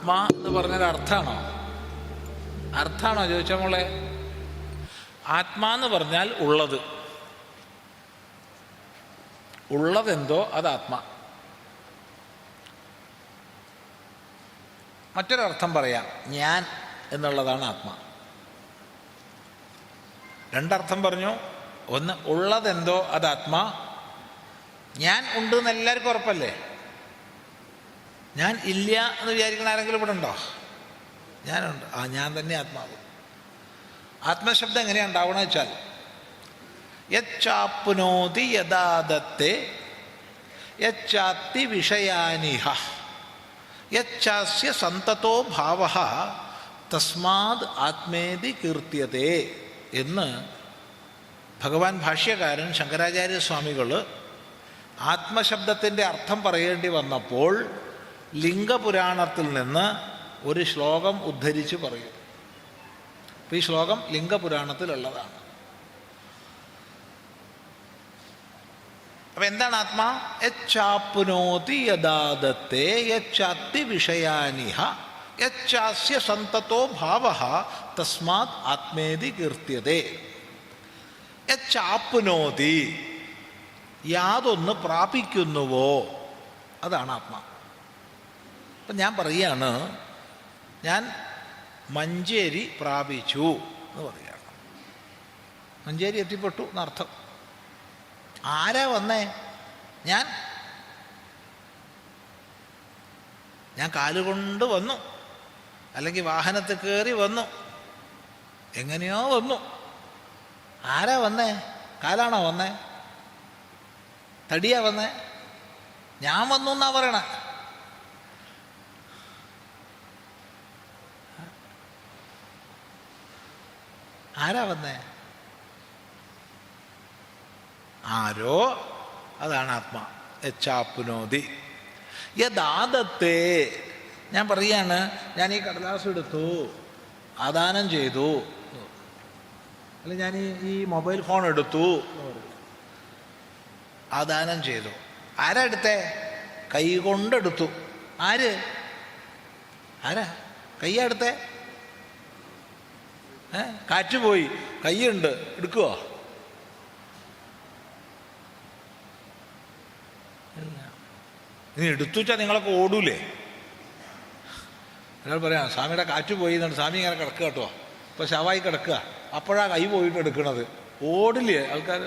ആത്മാ എന്ന് പറഞ്ഞൊരു അർത്ഥമാണോ? അർത്ഥമാണോ ചോദിച്ച മോളെ? ആത്മാ എന്ന് പറഞ്ഞാൽ ഉള്ളത്. ഉള്ളതെന്തോ അത് ആത്മാ മറ്റൊരർത്ഥം പറയാം. ഞാൻ എന്നുള്ളതാണ് ആത്മാ. രണ്ടർത്ഥം പറഞ്ഞു. ഒന്ന് ഉള്ളതെന്തോ അത് ആത്മാ ഞാൻ ഉണ്ട് എന്ന് എല്ലാവർക്കും ഉറപ്പല്ലേ? ഞാൻ ഇല്ല എന്ന് വിചാരിക്കുന്ന ആരെങ്കിലും ഇവിടെ ഉണ്ടോ? ഞാനുണ്ട്. ആ ഞാൻ തന്നെ ആത്മാവ്. ആത്മശബ്ദം എങ്ങനെയാണ് ഉണ്ടാവണമെന്ന് വെച്ചാൽ യച്ചാപ്നോതി യഥാദത്തെ യച്ചാത്തി വിഷയാനിഹ യച്ചാസ്യ സന്തതോ ഭാവ തസ്മാത് ആത്മേതി കീർത്യതേ എന്ന് ഭഗവാൻ ഭാഷ്യകാരൻ ശങ്കരാചാര്യസ്വാമികൾ ആത്മശബ്ദത്തിന്റെ അർത്ഥം പറയേണ്ടി വന്നപ്പോൾ ലിംഗപുരാണത്തിൽ നിന്ന് ഒരു ശ്ലോകം ഉദ്ധരിച്ച് പറയും. അപ്പം ഈ ശ്ലോകം ലിംഗപുരാണത്തിലുള്ളതാണ്. അപ്പം എന്താണ് ആത്മാ? യച്ചാപ്നോതി യഥാദത്തെ യച്ചാത്തി വിഷയാനിഹ യച്ചാസ്യ സന്തതോ ഭാവ തസ്മാത് ആത്മേതി കീർത്യതേ. യച്ചാപ്നോതി യാതൊന്ന് പ്രാപിക്കുന്നുവോ? അതാണ് ആത്മാ. അപ്പം ഞാൻ പറയുകയാണ് ഞാൻ മഞ്ചേരി പ്രാപിച്ചു എന്ന് പറയുകയാണ് മഞ്ചേരി എത്തിപ്പെട്ടു എന്നർത്ഥം. ആരാ വന്നേ? ഞാൻ. ഞാൻ കാലുകൊണ്ട് വന്നു. അല്ലെങ്കിൽ വാഹനത്തിൽ കയറി വന്നു. എങ്ങനെയോ വന്നു. ആരാ വന്നേ? കാലാണോ വന്നേ? തടിയാ വന്നേ? ഞാൻ വന്നു എന്നാ പറയണേ? ആരാ വന്നേ? ആരോ? അതാണ് ആത്മാ. യച്ചാപ്നോതി യദാദത്തെ. ഞാൻ പറയാണ് ഞാൻ ഈ കടലാസ് എടുത്തു ആദാനം ചെയ്തു. അല്ല ഞാൻ ഈ മൊബൈൽ ഫോൺ എടുത്തു. ആദാനം ചെയ്തു. ആരാ എടുത്തേ? കൈ കൊണ്ടെടുത്തു ആര്? ആരാ? കൈ എടുത്തേ? കാറ്റ് പോയി. കൈയുണ്ട് എടുക്കുവോ? ഇനി എടുത്തു നിങ്ങളൊക്കെ ഓടൂലേ? ഒരാൾ പറയാം സ്വാമിയുടെ കാറ്റ് പോയി എന്നാണ്. സ്വാമി ഇങ്ങനെ കിടക്കുക കേട്ടോ. ഇപ്പൊ ശവായി കിടക്കുക. അപ്പോഴാ കൈ പോയിട്ട് എടുക്കണത്. ഓടില്ലേ ആൾക്കാർ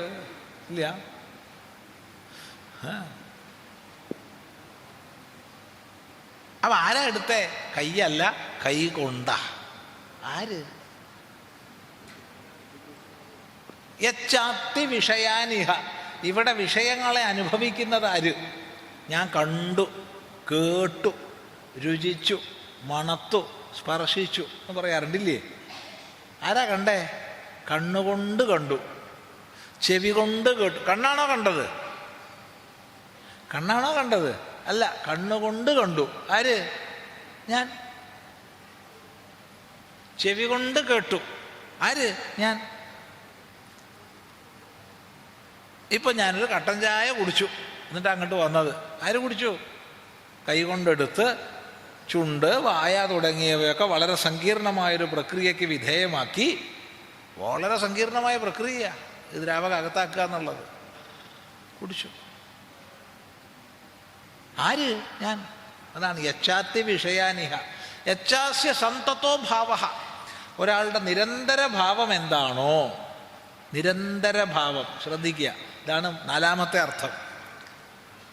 ഇല്ല. അപ്പൊ ആരാ എടുത്തേ? കൈയല്ല കൈ കൊണ്ടാ. ആര്? യച്ചാത്തി വിഷയാനിഹ ഇവിടെ വിഷയങ്ങളെ അനുഭവിക്കുന്നത് ആര്? ഞാൻ കണ്ടു കേട്ടു രുചിച്ചു മണത്തു സ്പർശിച്ചു എന്ന് പറയാറുണ്ടില്ലേ? ആരാ കണ്ടേ? കണ്ണുകൊണ്ട് കണ്ടു. ചെവി കൊണ്ട് കേട്ടു. കണ്ണാണോ കണ്ടത്? കണ്ണാണോ കണ്ടത്? അല്ല കണ്ണുകൊണ്ട് കണ്ടു. ആര്? ഞാൻ. ചെവി കൊണ്ട് കേട്ടു. ആര്? ഞാൻ. ഇപ്പൊ ഞാനൊരു കട്ടൻ ചായ കുടിച്ചു. എന്നിട്ട് അങ്ങോട്ട് വന്നത്. ആര് കുടിച്ചു? കൈ കൊണ്ടെടുത്ത് ചുണ്ട് വായ തുടങ്ങിയവയൊക്കെ വളരെ സങ്കീർണമായൊരു പ്രക്രിയയ്ക്ക് വിധേയമാക്കി. വളരെ സങ്കീർണമായ പ്രക്രിയ ഇത് ദ്രാവക അകത്താക്കുക എന്നുള്ളത്. കുടിച്ചു. ആര്? ഞാൻ. അതാണ് യച്ചാത്തി വിഷയാനിഹ. യച്ചാസ്യ സന്തതോ ഭാവ ഒരാളുടെ നിരന്തര ഭാവം എന്താണോ? നിരന്തര ഭാവം. ശ്രദ്ധിക്കുക. ഇതാണ് നാലാമത്തെ അർത്ഥം.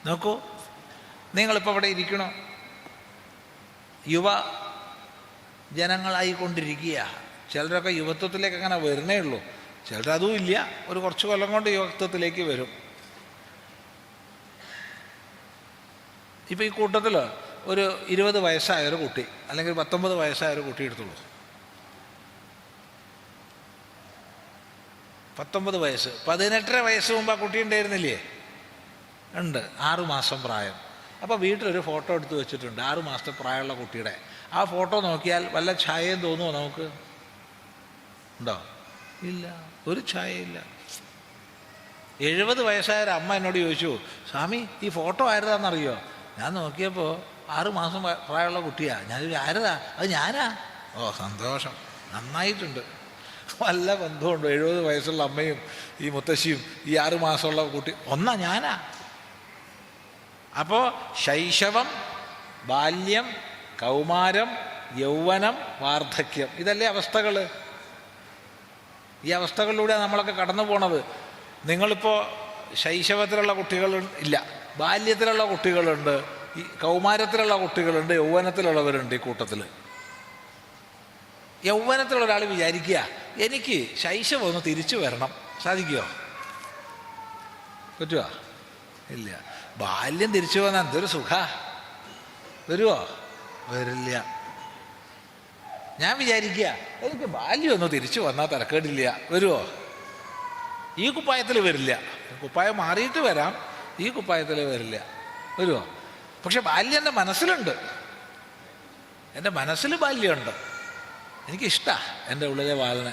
നോക്കൂ നിങ്ങളിപ്പോൾ ഇവിടെ ഇരിക്കണോ? യുവ ജനങ്ങളായിക്കൊണ്ടിരിക്കുക ചിലരൊക്കെ യുവത്വത്തിലേക്ക് അങ്ങനെ വരണേ ഉള്ളൂ. ചിലരതും ഇല്ല. ഒരു കുറച്ച് കൊല്ലം കൊണ്ട് യുവത്വത്തിലേക്ക് വരും. ഇപ്പം ഈ കൂട്ടത്തിൽ ഒരു ഇരുപത് വയസ്സായ ഒരു കുട്ടി അല്ലെങ്കിൽ പത്തൊമ്പത് വയസ്സായ ഒരു കുട്ടി എടുത്തുള്ളൂ പത്തൊമ്പത് വയസ്സ്. പതിനെട്ടര വയസ്സ് മുമ്പ് ആ കുട്ടി ഉണ്ടായിരുന്നില്ലേ? ഉണ്ട്. ആറുമാസം പ്രായം. അപ്പോൾ വീട്ടിലൊരു ഫോട്ടോ എടുത്ത് വെച്ചിട്ടുണ്ട്. ആറു മാസത്തെ പ്രായമുള്ള കുട്ടിയുടെ. ആ ഫോട്ടോ നോക്കിയാൽ വല്ല ഛായയും തോന്നുമോ നമുക്ക്? ഉണ്ടോ? ഇല്ല. ഒരു ഛായയില്ല എഴുപത് വയസ്സായ ഒരു അമ്മ എന്നോട് ചോദിച്ചു സ്വാമി ഈ ഫോട്ടോ ആരുതാണെന്നറിയോ ഞാൻ നോക്കിയപ്പോൾ ആറുമാസം പ്രായമുള്ള കുട്ടിയാണ് ഞാനൊരു ആരതാ? അത് ഞാനാ? ഓ സന്തോഷം. നന്നായിട്ടുണ്ട്. നല്ല ബന്ധമുണ്ട്. എഴുപത് വയസ്സുള്ള അമ്മയും ഈ മുത്തശ്ശിയും ഈ ആറു മാസമുള്ള കുട്ടി. ഒന്നാ ഞാനാ. അപ്പോൾ ശൈശവം ബാല്യം കൗമാരം യൗവനം വാർദ്ധക്യം. ഇതല്ലേ അവസ്ഥകൾ ഈ അവസ്ഥകളിലൂടെ നമ്മളൊക്കെ കടന്നു പോണത്. നിങ്ങളിപ്പോൾ ശൈശവത്തിലുള്ള കുട്ടികൾ ഇല്ല. ബാല്യത്തിലുള്ള കുട്ടികളുണ്ട്. ഈ കൗമാരത്തിലുള്ള കുട്ടികളുണ്ട്. യൗവനത്തിലുള്ളവരുണ്ട് ഈ കൂട്ടത്തിൽ യൗവനത്തിലുള്ള ഒരാൾ വിചാരിക്കുക എനിക്ക് ശൈശവം ഒന്ന് തിരിച്ചു വരണം. സാധിക്കുമോ പറ്റുമോ ഇല്ല. ബാല്യം തിരിച്ചു വന്നാൽ എന്തൊരു സുഖ. വരുമോ വരില്ല. ഞാൻ വിചാരിക്കുക എനിക്ക് ബാല്യം ഒന്ന് തിരിച്ചു വന്നാൽ തിരക്കേടില്ല. വരുമോ ഈ കുപ്പായത്തിൽ വരില്ല. കുപ്പായം മാറിയിട്ട് വരാം. ഈ കുപ്പായത്തിൽ വരില്ല. വരുമോ പക്ഷെ ബാല്യം എന്റെ മനസ്സിലുണ്ട്. എന്റെ മനസ്സിൽ ബാല്യമുണ്ട്. എനിക്കിഷ്ടമാണ് എന്റെ ഉള്ളിലെ ബാലനെ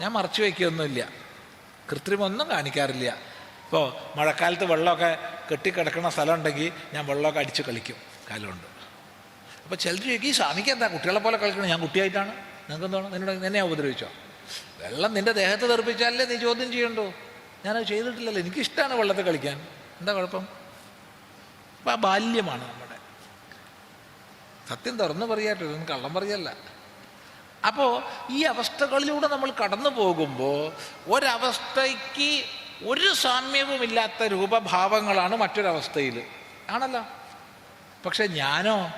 ഞാൻ മറച്ചു വയ്ക്കുകയൊന്നുമില്ല കൃത്രിമൊന്നും കാണിക്കാറില്ല. ഇപ്പോൾ മഴക്കാലത്ത് വെള്ളമൊക്കെ കെട്ടിക്കിടക്കുന്ന സ്ഥലം ഉണ്ടെങ്കിൽ ഞാൻ വെള്ളമൊക്കെ അടിച്ച് കളിക്കും കാലുകൊണ്ട്. അപ്പോൾ ചിലർ ചോദിക്കും ഈ സ്വാമിക്ക് എന്താ? കുട്ടികളെ പോലെ കളിക്കണം? ഞാൻ കുട്ടിയായിട്ടാണ്. നിങ്ങൾക്ക് എന്താണ് നിന്നോട് നിന്നെ ഉപദ്രവിച്ചോ? വെള്ളം നിന്റെ ദേഹത്ത് തെറിപ്പിച്ചാലേ നീ ചോദ്യം ചെയ്യണ്ടോ? ഞാനത് ചെയ്തിട്ടില്ലല്ലോ. എനിക്കിഷ്ടമാണ് വെള്ളത്തിൽ കളിക്കാൻ. എന്താ കുഴപ്പം? അപ്പം ആ ബാല്യമാണ് നമ്മുടെ. സത്യം തുറന്നു പറയാട്ടോ. ഇതൊന്നും കള്ളം പറയല്ല. അപ്പോൾ ഈ അവസ്ഥകളിലൂടെ നമ്മൾ കടന്നു പോകുമ്പോൾ ഒരവസ്ഥയ്ക്ക് ഒരു സാമ്യവുമില്ലാത്ത രൂപഭാവങ്ങളാണ് മറ്റൊരവസ്ഥയിൽ ആണല്ലോ? പക്ഷെ ഞാനോ?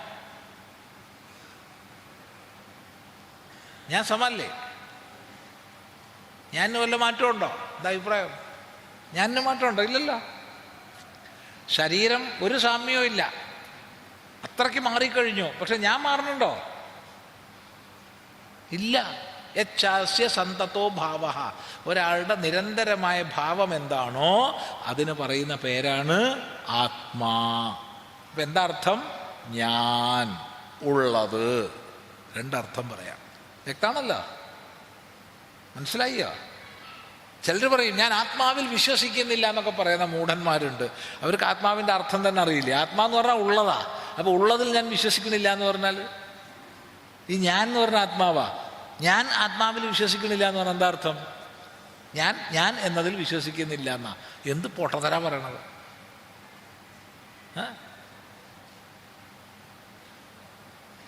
ഞാൻ സമല്ലേ? ഞാൻ വല്ല മാറ്റമുണ്ടോ? എന്താ അഭിപ്രായം? ഞാൻ മാറ്റമുണ്ടോ? ഇല്ലല്ലോ. ശരീരം ഒരു സാമ്യവും ഇല്ല അത്രയ്ക്ക് മാറിക്കഴിഞ്ഞു. പക്ഷെ ഞാൻ മാറുന്നുണ്ടോ? ഇല്ല. യച്ചാസ്യ സന്തതോ ഭാവ. ഒരാളുടെ നിരന്തരമായ ഭാവം എന്താണോ അതിന് പറയുന്ന പേരാണ് ആത്മാ. അപ്പം എന്താർത്ഥം? ഞാൻ ഉള്ളത്. രണ്ടർത്ഥം പറയാം. വ്യക്താണല്ലോ. മനസ്സിലായോ? ചിലർ പറയും ഞാൻ ആത്മാവിൽ വിശ്വസിക്കുന്നില്ല എന്നൊക്കെ പറയുന്ന മൂഢന്മാരുണ്ട്. അവർക്ക് ആത്മാവിന്റെ അർത്ഥം തന്നെ അറിയില്ല? ആത്മാന്ന് പറഞ്ഞാൽ ഉള്ളതാ. അപ്പോൾ ഉള്ളതിൽ ഞാൻ വിശ്വസിക്കുന്നില്ല എന്ന് പറഞ്ഞാൽ ഈ ഞാൻ എന്ന് പറഞ്ഞ ആത്മാവാ. ഞാൻ ആത്മാവിൽ വിശ്വസിക്കുന്നില്ല എന്ന് പറഞ്ഞാൽ എന്താ അർത്ഥം? ഞാൻ ഞാൻ എന്നതിൽ വിശ്വസിക്കുന്നില്ല എന്നാ എന്ത് പൊട്ടതര പറയണത്?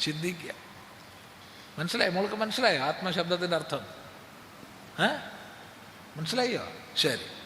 ചിന്തിക്കുക മനസ്സിലായോ? മോൾക്ക് മനസ്സിലായോ? ആത്മശബ്ദത്തിന്റെ അർത്ഥം. മനസ്സിലായോ? ശരി.